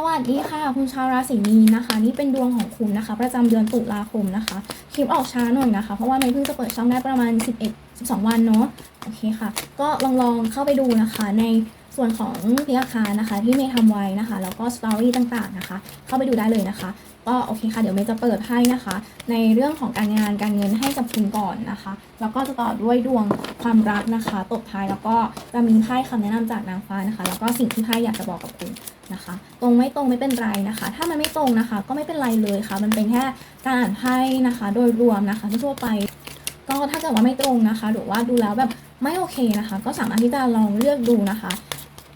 สวัสดีค่ะ คุณชาวราศีมีนนะคะ นี่เป็นดวงของคุณนะคะ ประจำเดือนตุลาคมนะคะคลิปออกช้าหน่อยนะคะ เพราะว่าไม่เพิ่งจะเปิดช่องได้ประมาณ 11 12 วันเนาะโอเคค่ะ ก็ลองลองๆเข้าไปดูนะคะ ในส่วนของพิอาคารนะคะ ที่เมย์ทำไว้นะคะ แล้วก็สตอรี่ต่างๆนะคะ เข้าไปดูได้เลยนะคะ ก็โอเคค่ะ เดี๋ยวเมย์จะเปิดให้นะคะ ในเรื่องของการงานการเงินให้กับคุณก่อนนะคะ แล้วก็จะต่อด้วยดวงความรักนะคะ ตบท้ายแล้วก็จะมีไพ่คำแนะนำจากนางฟ้านะคะ แล้วก็สิ่งที่ไพ่อยากจะบอกกับคุณ นะคะ ตรงไม่ตรงไม่เป็นไรนะคะ ถ้ามันไม่ตรงนะคะ ก็ไม่เป็นไรเลยค่ะ มันเป็นแค่การอ่านไพ่นะคะ โดยรวมนะคะทั่วไป ก็ถ้าเกิดว่าไม่ตรงนะคะ หรือว่าดูแล้วแบบไม่โอเคนะคะ ก็สามารถที่จะลองเลือกดูนะคะ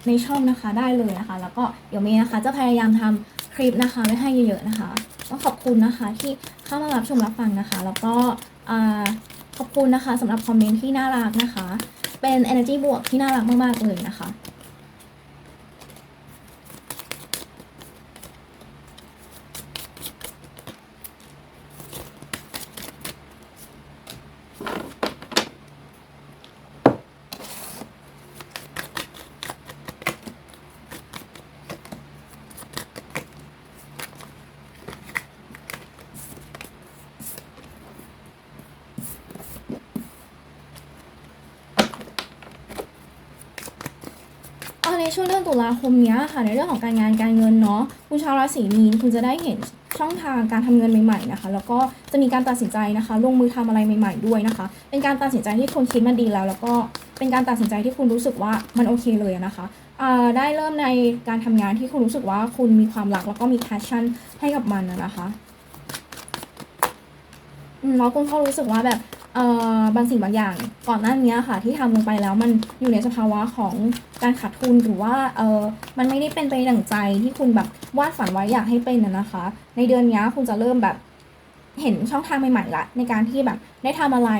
ในช่องนะคะได้เลยนะคะ แล้วก็เดี๋ยวเมย์นะคะ จะพยายามทำคลิปนะคะไว้ให้เยอะๆนะคะก็ขอบคุณนะคะที่เข้ามารับชมรับฟังนะคะ แล้วก็ขอบคุณนะคะสำหรับคอมเมนต์ที่น่ารักนะคะ เป็น energy บวกที่น่ารักมากๆเลยนะคะ ช่วงเดือนตุลาคมนี้ค่ะ ในเรื่องของการงานการเงินเนาะคุณชาวราศีมีนคุณจะได้เห็นช่องทางการทำเงินใหม่ๆนะคะ แล้วก็จะมีการตัดสินใจนะคะ ลงมือทำอะไรใหม่ ๆด้วยนะคะ เป็นการตัดสินใจที่คุณคิดมาดีแล้ว แล้วก็เป็นการตัดสินใจที่คุณรู้สึกว่ามันโอเคเลยนะคะได้เริ่มในการทำงานที่คุณรู้สึกว่าคุณมีความรักแล้วก็มี passion ให้กับมันนะคะแล้วคุณก็รู้สึกว่าแบบ บางสิ่งบางอย่างก่อนหน้านี้ค่ะที่ทำลงไปแล้วมันอยู่ในสภาวะของการขาดทุนหรือว่าเออมันไม่ได้เป็นไปดั่งใจที่คุณแบบวาดฝันไว้อยากให้เป็นนะนะคะ ในเดือนนี้คุณจะเริ่มแบบเห็นช่องทางใหม่ๆละในการที่แบบได้ทำอะไร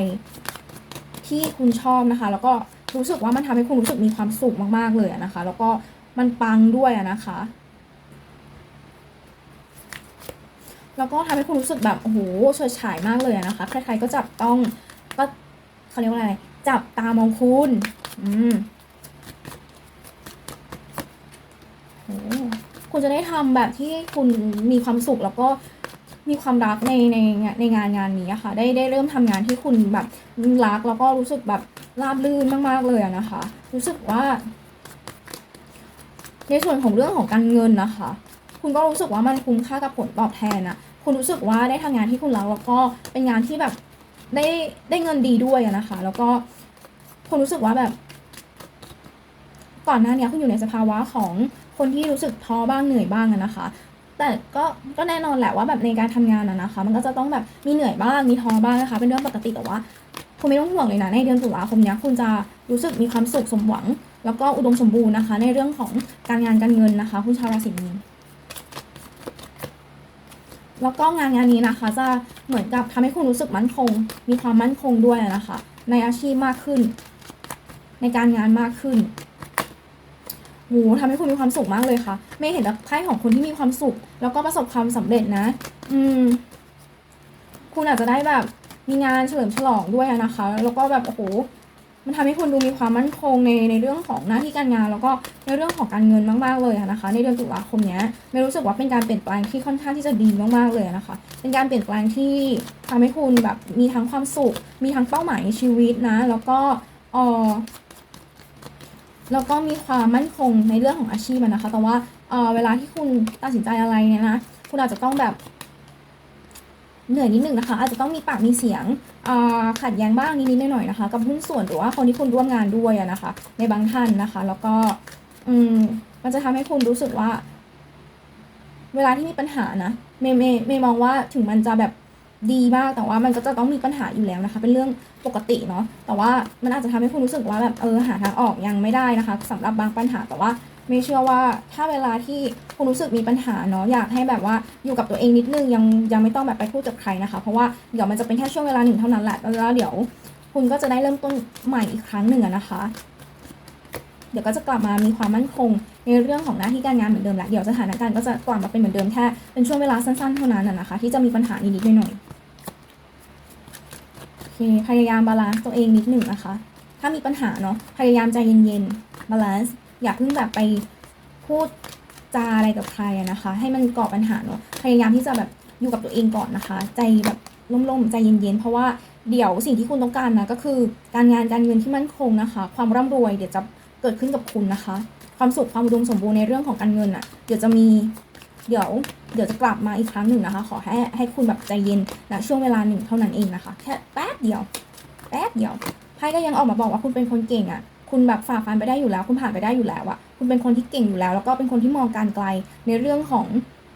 ที่คุณชอบนะคะ แล้วก็รู้สึกว่ามันทำให้คุณรู้สึกมีความสุขมากๆเลยนะคะ แล้วก็มันปังด้วยนะคะ แล้วก็ทำให้คุณรู้สึกแบบโอ้โหเฉิดฉายมากเลยอะนะคะใครๆก็จับต้องก็เขาเรียกว่าอะไร จับตามองคุณอืมโอ้คุณจะได้ทำแบบที่คุณมีความสุขแล้วก็มีความรักในในในงานงานนี้ค่ะได้ได้เริ่มทำงานที่คุณแบบรักแล้วก็รู้สึกแบบราบรื่นมากๆเลยนะคะ รู้สึกว่า ในส่วนของเรื่องของการเงินนะคะ คุณก็รู้สึกว่ามันคุ้มค่ากับผลตอบแทนอะ คุณรู้สึกว่าได้ทำงานที่คุณรักแล้วก็เป็นงานที่แบบได้ได้เงินดีด้วยนะคะ แล้วก็คุณรู้สึกว่าแบบ ก่อนหน้านี้คุณอยู่ในสภาวะของคนที่รู้สึกท้อบ้างเหนื่อยบ้างนะคะ แต่ก็ก็แน่นอนแหละว่าแบบในการทำงานอะนะคะ มันก็จะต้องแบบมีเหนื่อยบ้างมีท้อบ้างนะคะ เป็นเรื่องปกติแต่ว่าคุณไม่ต้องห่วงเลยนะในเดือนตุลาคมนี้คุณจะรู้สึกมีความสุขสมหวัง แล้วก็อุดมสมบูรณ์นะคะ ในเรื่องของการงานการเงินนะคะคุณชาวราศีมีน แล้วก็งานงานนี้นะคะ จะเหมือนกับทำให้คุณรู้สึกมั่นคง มีความมั่นคงด้วยนะคะ ในอาชีพมากขึ้น ในการงานมากขึ้นโหทำให้คุณมีความสุขมากเลยค่ะ ไม่เห็นแต่ไพ่ของคนที่มีความสุข แล้วก็ประสบความสำเร็จนะ อืม คุณอาจจะได้แบบมีงานเฉลิมฉลองด้วยนะคะ แล้วก็แบบโอ้โห มันทำให้คุณดูมีความมั่นคงในในเรื่องของหน้าที่การงาน แล้วก็ในเรื่องของการเงินมากๆเลยนะคะ ในเดือนตุลาคมนี้ไม่รู้สึกว่าเป็นการเปลี่ยนแปลงที่ค่อนข้างที่จะดีมากๆเลยนะคะ เป็นการเปลี่ยนแปลงที่ทำให้คุณแบบมีทั้งความสุข มีทั้งเป้าหมายในชีวิตนะ แล้วก็เออแล้วก็มีความมั่นคงในเรื่องของอาชีพนะคะ แต่ว่าเออเวลาที่คุณตัดสินใจอะไรเนี่ยนะ คุณอาจจะต้องแบบ เหนื่อยนิดนึงนะคะ อาจจะต้องมีปากมีเสียงอ่าขัดแย้งบ้างนิดๆหน่อยๆนะคะ กับหุ้นส่วนหรือว่าคนที่คุณร่วมงานด้วยนะคะ ในบางท่านนะคะ แล้วก็อืมมันจะทำให้คุณรู้สึกว่า เวลาที่มีปัญหานะเมย์เมย์เมย์มองว่าถึงมันจะแบบดีมากแต่ว่ามันก็จะต้องมีปัญหาอยู่แล้วนะคะ เป็นเรื่องปกติเนาะแต่ว่ามันอาจจะทำให้คุณรู้สึกว่าแบบเออหาทางออกยังไม่ได้นะคะสำหรับบางปัญหาแต่ว่า ไม่เชื่อว่าถ้าเวลาที่คุณรู้สึกมีปัญหาเนาะอยากให้แบบว่าอยู่กับตัวเองนิดนึงยังยังไม่ต้องแบบไปพูดกับใครนะคะ เพราะว่าเดี๋ยวมันจะเป็นแค่ช่วงเวลาหนึ่งเท่านั้นแหละแล้วเดี๋ยวคุณก็จะได้เริ่มต้นใหม่อีกครั้งหนึ่งนะคะ เดี๋ยวก็จะกลับมามีความมั่นคง ในเรื่องของหน้าที่การงานเหมือนเดิมแหละเดี๋ยวสถานการณ์ก็จะกลับมาเป็นเหมือนเดิมแค่เป็นช่วงเวลาสั้นๆเท่านั้นนะนะคะ ที่จะมีปัญหานิดๆหน่อยๆโอเคพยายามบาลานซ์ตัวเองนิดหนึ่งนะคะ ถ้ามีปัญหาเนาะพยายามใจเย็นๆบาลานซ์ อย่าเพิ่งแบบไปพูดจาอะไรกับใครนะคะ ให้มันก่อปัญหาเนาะพยายามที่จะแบบอยู่กับตัวเองก่อนนะคะ ใจแบบล่มๆใจเย็นๆเพราะว่าเดี๋ยวสิ่งที่คุณต้องการนะก็คือการงานการเงินที่มั่นคงนะคะ ความร่ำรวยเดี๋ยวจะเกิดขึ้นกับคุณนะคะ ความสุขความอุดมสมบูรณ์ในเรื่องของการเงินอะ เดี๋ยวจะมีเดี๋ยวเดี๋ยวจะกลับมาอีกครั้งหนึ่งนะคะ ขอให้ให้คุณแบบใจเย็นณช่วงเวลาหนึ่งเท่านั้นเองนะคะ แค่แป๊บเดียว แป๊บเดียวไพ่ก็ยังออกมาบอกว่าคุณเป็นคนเก่งอะ คุณแบบฝ่าฟันไปได้อยู่แล้ว คุณผ่านไปได้อยู่แล้วอะคุณเป็นคนที่เก่งอยู่แล้ว แล้วก็เป็นคนที่มองการไกลในเรื่องของ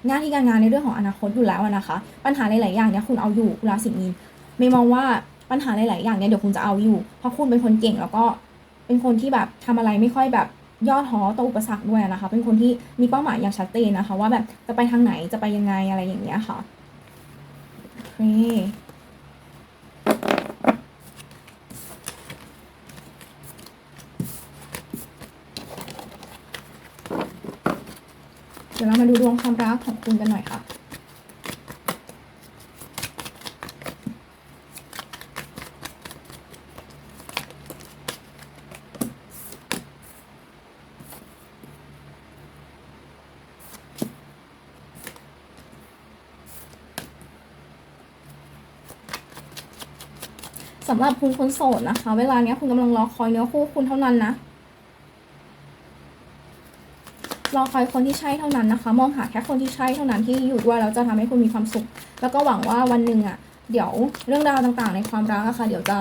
หน้าที่การงานในเรื่องของอนาคตอยู่แล้วนะคะ ปัญหาหลายๆอย่างเนี่ยคุณเอาอยู่คุณราศีมีนไม่มองว่าปัญหาหลายๆอย่างเนี่ยเดี๋ยวคุณจะเอาอยู่ เพราะคุณเป็นคนเก่งแล้วก็เป็นคนที่แบบทำอะไรไม่ค่อยแบบย่อท้อต่ออุปสรรคด้วยนะคะ เป็นคนที่มีเป้าหมายอย่างชัดเจนนะคะ ว่าแบบจะไปทางไหนจะไปยังไงอะไรอย่างเงี้ยค่ะโอเค ดี๋ยวเรามาดูดวงความรักของคุณกันหน่อยค่ะสำหรับคุณคนโสดนะคะ เวลาเนี้ยคุณกำลังรอคอยเนื้อคู่คุณเท่านั้นนะ รอคอยคนที่ใช่เท่านั้นนะคะ มองหาแค่คนที่ใช่เท่านั้นที่อยู่ด้วยแล้วจะทำให้คุณมีความสุข แล้วก็หวังว่าวันหนึ่งอะ เดี๋ยวเรื่องราวต่างๆ ในความรักอะค่ะ เดี๋ยวจะ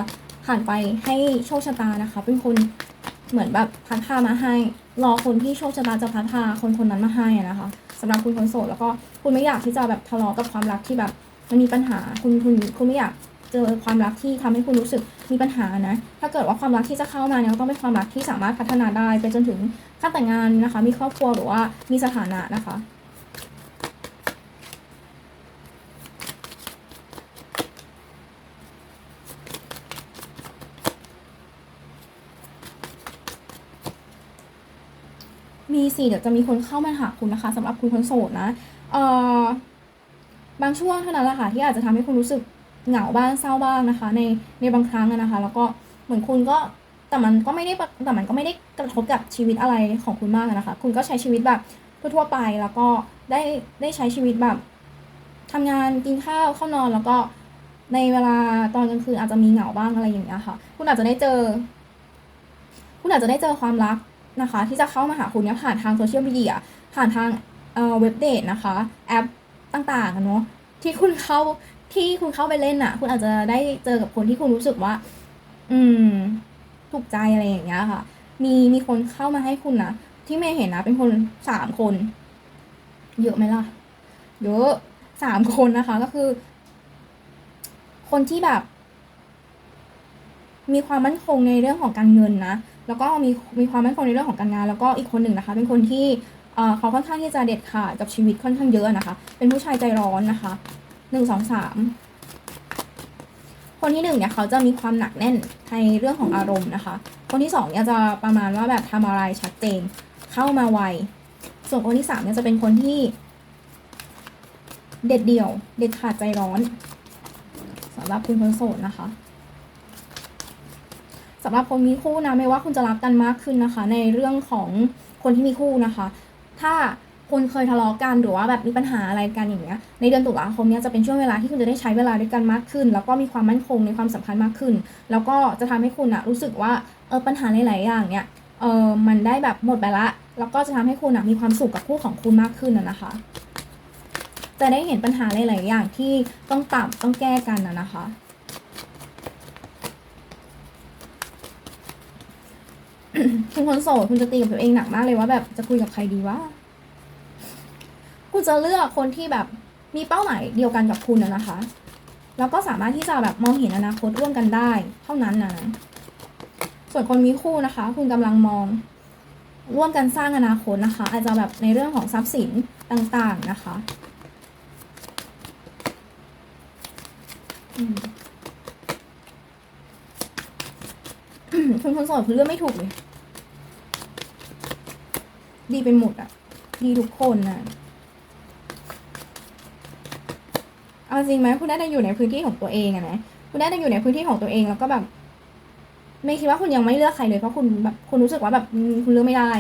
ผ่านไปให้โชคชะตานะคะ เป็นคนเหมือนแบบพัดพามาให้ รอคนที่โชคชะตาจะพัดพาคนคนนั้นมาให้นะคะสำหรับคุณคนโสดแล้วก็คุณไม่อยากที่จะแบบทะเลาะกับความรักที่แบบมันมีปัญหาคุณคุณคุณไม่อยาก เจอความรักที่ทำให้คุณรู้สึกมีปัญหานะ ถ้าเกิดว่าความรักที่จะเข้ามาเนี่ยต้องเป็นความรักที่สามารถพัฒนาได้ไปจนถึงขั้นแต่งงานนะคะ มีครอบครัวหรือว่ามีสถานะนะคะมีสิเดี๋ยวจะมีคนเข้ามาหาคุณนะคะสำหรับคุณคนโสดนะ เอ่อบางช่วงเท่านั้นแหละค่ะที่อาจจะทำให้คุณรู้สึก เหงาบ้างเศร้าบ้างนะคะ ในในบางครั้งนะคะ แล้วก็เหมือนคุณก็แต่มันก็ไม่ได้แต่มันก็ไม่ได้กระทบกับชีวิตอะไรของคุณมากนะคะ คุณก็ใช้ชีวิตแบบทั่วๆไปแล้วก็ได้ได้ใช้ชีวิตแบบทำงานกินข้าวเข้านอนแล้วก็ในเวลาตอนกลางคืนอาจจะมีเหงาบ้างอะไรอย่างเงี้ยค่ะ คุณอาจจะได้เจอ คุณอาจจะได้เจอความรักนะคะ ที่จะเข้ามาหาคุณเนี่ยผ่านทางโซเชียลมีเดียผ่านทางเอ่อเว็บเดทนะคะ แอปต่างๆอะเนาะที่คุณเข้า ที่คุณเข้าไปเล่นอะคุณอาจจะได้เจอกับคนที่คุณรู้สึกว่า อืม ถูกใจอะไรอย่างเงี้ยค่ะ มีมีคนเข้ามาให้คุณนะที่เมย์เห็นนะเป็นคนสามคน เยอะไหมล่ะ เยอะสามคนนะคะ ก็คือ คนที่แบบ มีความมั่นคงในเรื่องของการเงินนะแล้วก็มีมีความมั่นคงในเรื่องของการงาน แล้วก็อีกคนหนึ่งนะคะ เป็นคนที่เอ่อเขาค่อนข้างที่จะเด็ดขาดกับชีวิตค่อนข้างเยอะนะคะ เป็นผู้ชายใจร้อนนะคะ หนึ่งสองสามคนที่หนึ่งเนี่ยเขาจะมีความหนักแน่นในเรื่องของอารมณ์นะคะ คนที่สองเนี่ยจะประมาณว่าแบบทำอะไรชัดเจน เข้ามาไว ส่วนคนที่สามเนี่ยจะเป็นคนที่ เด็ดเดี่ยว เด็ดขาดใจร้อนสำหรับคุณคนโสดนะคะสำหรับคนมีคู่นะไม่ว่าคุณจะรักกันมากขึ้นนะคะ ในเรื่องของคนที่มีคู่นะคะ ถ้า คุณเคยทะเลาะกันหรือว่าแบบมีปัญหาอะไรกันอย่างเงี้ยในเดือนตุลาคมเนี้ยจะเป็นช่วงเวลาที่คุณจะได้ใช้เวลาด้วยกันมากขึ้น แล้วก็มีความมั่นคงในความสัมพันธ์มากขึ้น แล้วก็จะทำให้คุณอะรู้สึกว่าเออปัญหาหลายๆอย่างเนี้ยเออมันได้แบบหมดไปละ แล้วก็จะทำให้คุณอะมีความสุขกับคู่ของคุณมากขึ้นอะนะคะ จะได้เห็นปัญหาหลายๆอย่างที่ต้องปรับต้องแก้กันอะนะคะคุณคนโสดคุณจะตีกับตัวเองหนักมากเลยว่าแบบจะคุยกับใครดีวะ คุณจะเลือกคนที่แบบมีเป้าหมายเดียวกันกับคุณนะนะคะ แล้วก็สามารถที่จะแบบมองเห็นอนาคตร่วมกันได้ เท่านั้นนะ ส่วนคนมีคู่นะคะ คุณกำลังมอง ร่วมกันสร้างอนาคตนะคะ อาจจะแบบในเรื่องของทรัพย์สินต่างๆนะคะคุณคนโสดคุณเลือกไม่ถูกเลย ดีไปหมดอะดีทุกคนนะ เอาจริงไหมคุณได้แต่อยู่ในพื้นที่ของตัวเองอะนะคุณได้แต่อยู่ในพื้นที่ของตัวเองแล้วก็แบบ ไม่คิดว่าคุณยังไม่เลือกใครเลยเพราะคุณแบบคุณรู้สึกว่าแบบคุณเลือกไม่ได้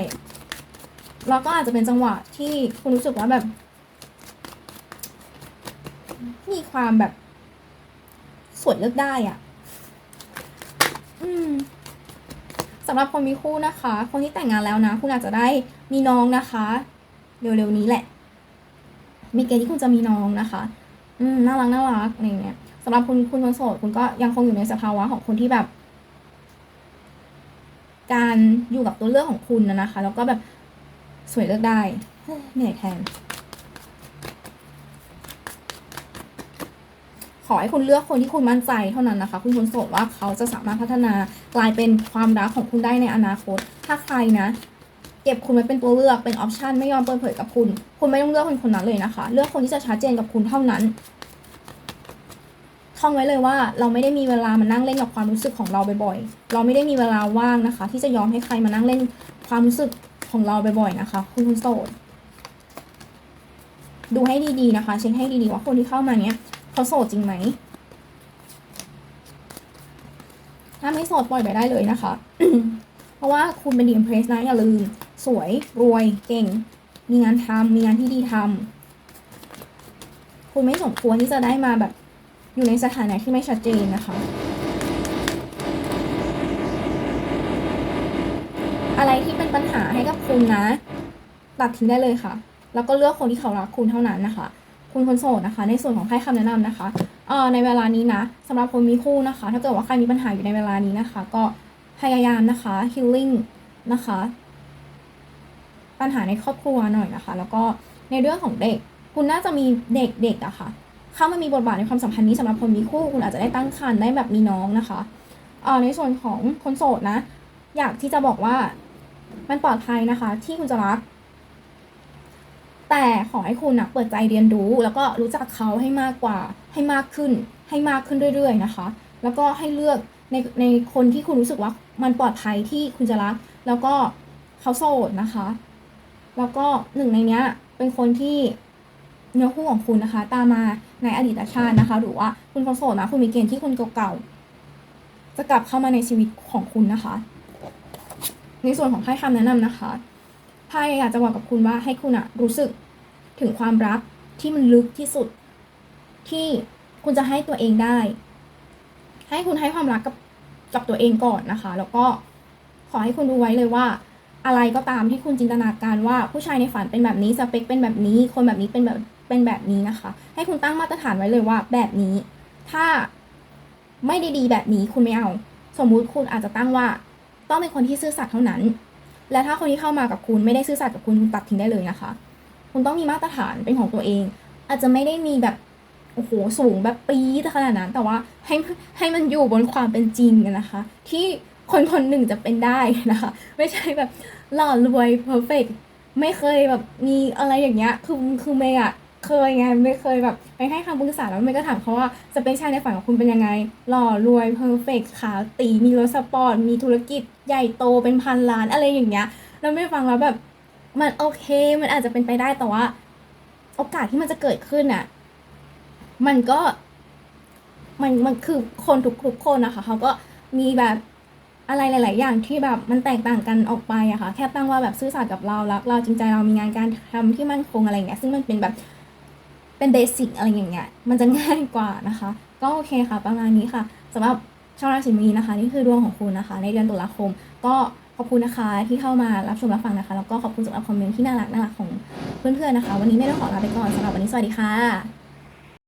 แล้วก็อาจจะเป็นจังหวะที่คุณรู้สึกว่าแบบ มีความแบบสวยเลือกได้อะอืมสำหรับคนมีคู่นะคะ คนที่แต่งงานแล้วนะ คุณอาจจะได้มีน้องนะคะ เร็วๆนี้แหละ มีเกณฑ์ที่คุณจะมีน้องนะคะ อืมน่ารักน่ารักอะไรอย่างเงี้ยสำหรับคุณคุณคนโสดคุณก็ยังคงอยู่ในสภาวะของคนที่แบบ การอยู่กับตัวเลือกของคุณนะนะคะ แล้วก็แบบสวยเลือกได้เฮ้ยเหนื่อยแทนขอให้คุณเลือกคนที่คุณมั่นใจเท่านั้นนะคะ คุณคนโสดว่าเขาจะสามารถพัฒนากลายเป็นความรักของคุณได้ในอนาคต ถ้าใครนะ เก็บคุณไว้เป็นตัวเลือกเป็นออปชันไม่ยอมเปิดเผยกับคุณ คุณไม่ต้องเลือกคนคนนั้นเลยนะคะ เลือกคนที่จะชัดเจนกับคุณเท่านั้นท่องไว้เลยว่าเราไม่ได้มีเวลามานั่งเล่นกับความรู้สึกของเราบ่อยๆ เราไม่ได้มีเวลาว่างนะคะ ที่จะยอมให้ใครมานั่งเล่นความรู้สึกของเราบ่อยๆนะคะ คุณคนโสดดูให้ดีๆนะคะเช็คให้ดีๆว่าคนที่เข้ามาเนี้ยเขาโสดจริงไหมถ้าไม่โสดปล่อยไปได้เลยนะคะ ราะว่าคุณเป็นดีเอ็มเพรสนะอย่าลืม สวยรวยเก่ง มีงานทำมีงานที่ดีทำคุณไม่สมควรที่จะได้มาแบบอยู่ในสถานะที่ไม่ชัดเจนนะคะ อะไรที่เป็นปัญหาให้กับคุณนะ ตัดทิ้งได้เลยค่ะ แล้วก็เลือกคนที่เขารักคุณเท่านั้นนะคะ คุณคนโสดนะคะ ในส่วนของให้คำแนะนำนะคะเอ่อในเวลานี้นะสำหรับคนมีคู่นะคะ ถ้าเกิดว่าใครมีปัญหาอยู่ในเวลานี้นะคะ ก็ พยายามนะคะ healing นะคะ ปัญหาในครอบครัวหน่อยนะคะ แล้วก็ในเรื่องของเด็ก คุณน่าจะมีเด็กๆอะค่ะ เข้ามามีบทบาทในความสัมพันธ์นี้สำหรับคนมีคู่ คุณอาจจะได้ตั้งครรภ์ได้แบบมีน้องนะคะเอ่อในส่วนของคนโสดนะ อยากที่จะบอกว่ามันปลอดภัยนะคะ ที่คุณจะรัก แต่ขอให้คุณนะเปิดใจเรียนรู้ แล้วก็รู้จักเขาให้มากกว่า ให้มากขึ้น ให้มากขึ้นเรื่อย ๆ นะคะ แล้วก็ให้เลือก ในในคนที่คุณรู้สึกว่ามันปลอดภัยที่คุณจะรัก แล้วก็เขาโสดนะคะ แล้วก็หนึ่งในเนี้ยเป็นคนที่เนื้อคู่ของคุณนะคะ ตามมาในอดีตชาตินะคะ หรือว่าคุณเขาโสดนะคุณมีเกณฑ์ที่คนเก่าๆจะกลับเข้ามาในชีวิตของคุณนะคะ ในส่วนของไพ่คำแนะนำนะคะไพ่อยากจะบอกกับคุณว่าให้คุณอะรู้สึกถึงความรักที่มันลึกที่สุดที่คุณจะให้ตัวเองได้ ให้คุณให้ความรักกับ กับตัวเองก่อนนะคะ แล้วก็ขอให้คุณดูไว้เลยว่า อะไรก็ตามที่คุณจินตนาการว่าผู้ชายในฝันเป็นแบบนี้สเปคเป็นแบบนี้ คนแบบนี้เป็นแบบเป็นแบบนี้นะคะ ให้คุณตั้งมาตรฐานไว้เลยว่า แบบนี้ ถ้าไม่ได้ดีแบบนี้คุณไม่เอา สมมุติคุณอาจจะตั้งว่า ต้องเป็นคนที่ซื่อสัตย์เท่านั้น และถ้าคนที่เข้ามากับคุณไม่ได้ซื่อสัตย์กับคุณคุณตัดทิ้งได้เลยนะคะ คุณต้องมีมาตรฐานเป็นของตัวเอง อาจจะไม่ได้มีแบบ โอ้โหสูงแบบปี๊ดขนาดนั้น แต่ว่าให้ให้มันอยู่บนความเป็นจริงนะคะ ที่คนคนหนึ่งจะเป็นได้นะคะ ไม่ใช่แบบหล่อรวยเพอร์เฟกไม่เคยแบบมีอะไรอย่างเงี้ยคือคือเมย์อะเคยไงไม่เคยแบบไปให้คำปรึกษาแล้วเมย์ก็ถามเขาว่าสเปคชายในฝันของคุณเป็นยังไง หล่อรวยเพอร์เฟกขาวตีมีรถสปอร์ตมีธุรกิจใหญ่โตเป็นพันล้านอะไรอย่างเงี้ยแล้วไม่ฟังแล้วแบบมันโอเค มันอาจจะเป็นไปได้แต่ว่า โอกาสที่มันจะเกิดขึ้นอะ มันก็ มันมันคือคนทุกทุกคนนะคะเขาก็มีแบบอะไรหลาย ๆ อย่างที่แบบมันแตกต่างกันออกไปอะค่ะ แค่ตั้งว่าแบบซื่อสัตย์กับเรารักเราจริงใจเรามีงานการทำที่มั่นคงอะไรเงี้ยซึ่งมันเป็นแบบเป็นเบสิกอะไรอย่างเงี้ยมันจะง่ายกว่านะคะ ก็โอเคค่ะ ประมาณนี้ค่ะสำหรับชาวราศีมีนนะคะ นี่คือดวงของคุณนะคะ ในเดือนตุลาคม ก็ขอบคุณนะคะที่เข้ามารับชมรับฟังนะคะ แล้วก็ขอบคุณสำหรับคอมเมนต์ที่น่ารักน่ารักของเพื่อน ๆ นะคะ วันนี้ไม่ต้องขอลาไปก่อนสำหรับวันนี้สวัสดีค่ะ